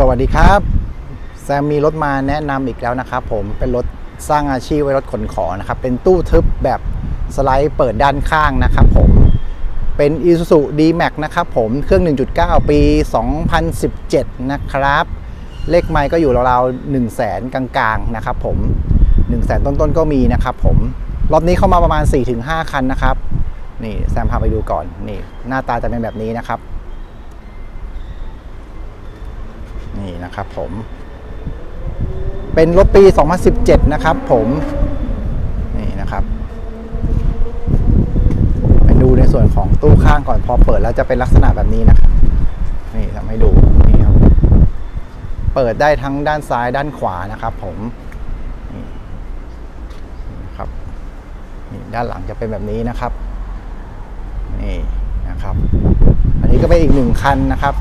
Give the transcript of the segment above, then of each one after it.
สวัสดีครับ แซมมีรถมาแนะนำอีกแล้วนะครับผมเป็นรถสร้างอาชีพไว้รถขนของนะครับ เป็นตู้ทึบแบบสไลด์เปิดด้านข้างนะครับผมเป็น Isuzu D-Max นะครับผมเครื่อง 1.9 ปี 2017 นะครับ เลขไมล์ก็อยู่ราวๆ 1 0 0 0 0แสนกลางๆ นะครับผม 1 0 0 0 0แสนต้นๆ ก็มีนะครับผมรอบนี้เข้ามาประมาณ 4-5 คันนะครับ นี่แซมพาไปดูก่อนนี่หน้าตาจะเป็นแบบนี้นะครับ นี่นะครับผม เป็นรถปี 2017 นะครับผมนี่นะครับไปดูในส่วนของตู้ข้างก่อนพอเปิดแล้วจะเป็นลักษณะแบบนี้นะครับนี่ทำให้ดูนี่ครับเปิดได้ทั้งด้านซ้ายด้านขวานะครับ ผมนี่นครับนี่ด้านหลังจะเป็นแบบนี้นะครับนี่นะครับ อันนี้ก็เป็นอีกหนึ่งคันนะครับ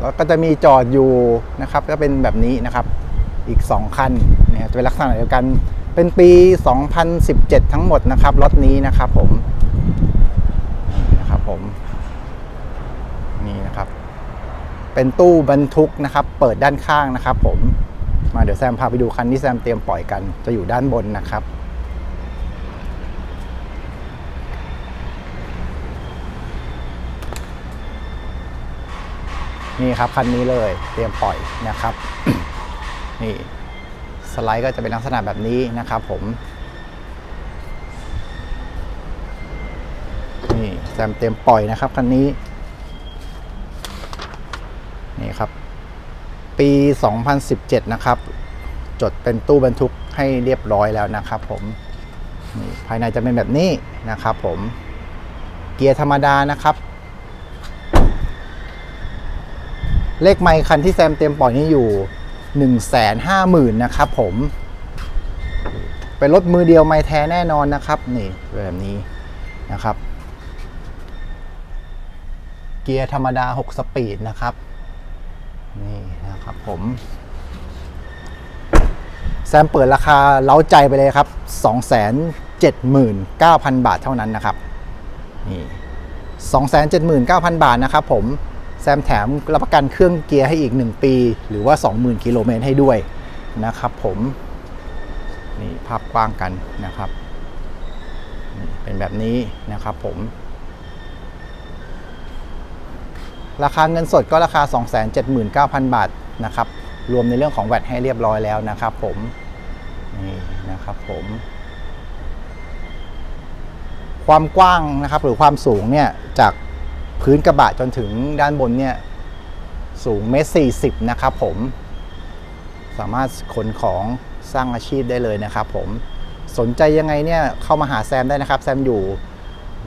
แล้วก็จะมีจอดอยู่นะครับก็เป็นแบบนี้นะครับอีก 2 คันเนี่ยจะเป็นลักษณะเดียวกันเป็นปี 2017 ทั้งหมดนะครับรถนี้นะครับผมนี่นะครับผมนี่นะครับ เป็นตู้บรรทุกนะครับ เปิดด้านข้างนะครับ ผมมาเดี๋ยวแซมพาไปดูคันที่แซมเตรียมปล่อยกันจะอยู่ด้านบนนะครับ นี่ครับคันนี้เลยเตรียมปล่อยนะครับ นี่สไลด์ก็จะเป็นลักษณะแบบนี้นะครับผม นี่แซมเตรียมปล่อยนะครับคันนี้ นี่ครับ ปี 2017 นะครับ จดเป็นตู้บรรทุกให้เรียบร้อยแล้วนะครับผมนี่ภายในจะเป็นแบบนี้นะครับผม เกียร์ธรรมดานะครับ เลขไมค์คันที่แซมเตรียมปล่อยนี่อยู่ 1 5 0 0 0 0นะครับผม เป็นรถมือเดียวไม่แท้แน่นอนนะครับ นี่แบบนี้นะครับ เกียร์ธรรมดา 6 สปีดนะครับ นี่นะครับผมแซมเปิดราคาเล้าใจไปเลยครับ 279,000 บาทเท่านั้นนะครับ นี่ 279,000 บาทนะครับผม แซมแถมรับประกันเครื่องเกียร์ให้อีก 1 ปี หรือว่า 20,000 กิโลเมตรให้ด้วยนะครับผมนี่ภาพกว้างกันนะครับ เป็นแบบนี้นะครับผม ราคาเงินสดก็ราคา 279,000 บาทนะครับ รวมในเรื่องของแวตให้เรียบร้อยแล้วนะครับผม นี่นะครับผม ความกว้างนะครับหรือความสูงเนี่ยจาก พื้นกระบะจนถึงด้านบนเนี่ยสูงเมตรสี่สิบนะครับผม สามารถขนของสร้างอาชีพได้เลยนะครับผมสนใจยังไงเนี่ยเข้ามาหาแซมได้นะครับ แซมอยู่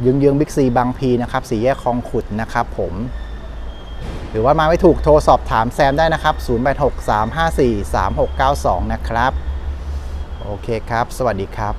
ยืงยืงบิ๊กซีบางพีนะครับสี่แยกคลองขุดนะครับผมหรือว่ามาไม่ถูกโทรสอบถามแซมได้นะครับ 0863543692 นะครับ โอเคครับ สวัสดีครับ